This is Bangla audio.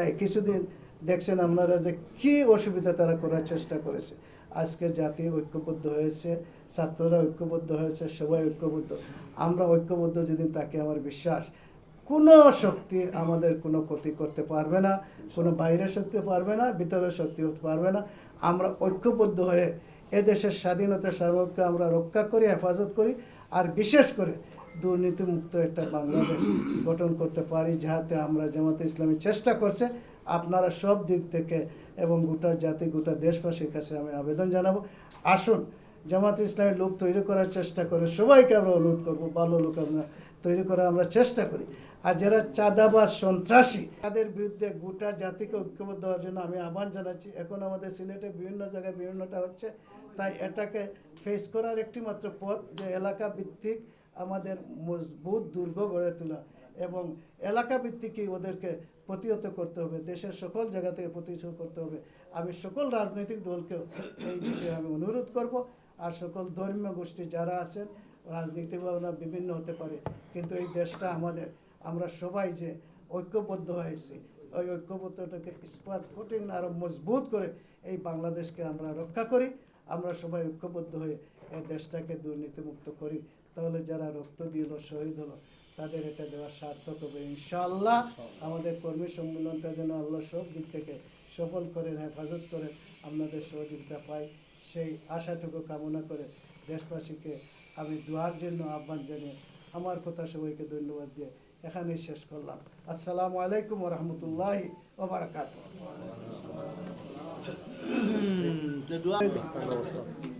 এই কিছুদিন দেখছেন আপনারা যে কি অসুবিধা তারা করার চেষ্টা করেছে। আজকে জাতি ঐক্যবদ্ধ হয়েছে, ছাত্ররা ঐক্যবদ্ধ হয়েছে, সবাই ঐক্যবদ্ধ। আমরা ঐক্যবদ্ধ যদি তাকে আমার বিশ্বাস, কোনো শক্তি আমাদের কোনো ক্ষতি করতে পারবে না, কোনো বাইরের শক্তি পারবে না, ভিতরের শক্তি হতে পারবে না। আমরা ঐক্যবদ্ধ হয়ে এদেশের স্বাধীনতা সার্বভৌমকে আমরা রক্ষা করি, হেফাজত করি, আর বিশেষ করে দুর্নীতিমুক্ত একটা বাংলাদেশ গঠন করতে পারি, যাহাতে আমরা জামাতে ইসলামী চেষ্টা করছে। আপনারা সব দিক থেকে এবং গোটা জাতি, গোটা দেশবাসীর কাছে আমি আবেদন জানাব। আসুন, জামাতে ইসলামী লোক তৈরি করার চেষ্টা করে, সবাইকে আমরা অনুরোধ করব, ভালো লোক আমরা তৈরি করার আমরা চেষ্টা করি। আর যারা চাঁদাবাজ, সন্ত্রাসী, তাদের বিরুদ্ধে গোটা জাতিকে ঐক্যবদ্ধ হওয়ার জন্য আমি আহ্বান জানাচ্ছি। এখন আমাদের সিলেটে বিভিন্ন জায়গায় বিভিন্নটা হচ্ছে, তাই এটাকে ফেস করার একটি মাত্র পথ যে এলাকা ভিত্তিক আমাদের মজবুত দুর্গ গড়ে তোলা এবং এলাকা ভিত্তিকই ওদেরকে প্রতিহত করতে হবে, দেশের সকল জায়গা থেকে প্রতিহত করতে হবে। আমি সকল রাজনৈতিক দলকেও এই বিষয়ে আমি অনুরোধ করব আর সকল ধর্মীয় গোষ্ঠী যারা আছেন রাজনীতি ভাবনা বিভিন্ন হতে পারে, কিন্তু এই দেশটা আমাদের। আমরা সবাই যে ঐক্যবদ্ধ হয়েছি, ওই ঐক্যবদ্ধটাকে ইস্পাত, কঠিন আরও মজবুত করে এই বাংলাদেশকে আমরা রক্ষা করি। আমরা সবাই ঐক্যবদ্ধ হয়ে এই দেশটাকে দুর্নীতিমুক্ত করি তাহলে যারা রক্ত দিল শহীদ হলো তাদের এটা দেওয়া সার্থক হবে। ইনশাআল্লাহ আমাদের কর্মী সম্মেলনটা যেন আল্লাহ সব দিক থেকে সফল করেন হেফাজত করেন আপনাদের সহযোগিতা পাই সেই আশাটুকু কামনা করে দেশবাসীকে আমি দোয়ার জন্য আহ্বান জানিয়ে আমার কথা সবাইকে ধন্যবাদ দিয়ে এখানেই শেষ করলাম। আসসালামু আলাইকুম রহমতুল্লাহি ওবরাকাত দোয়া-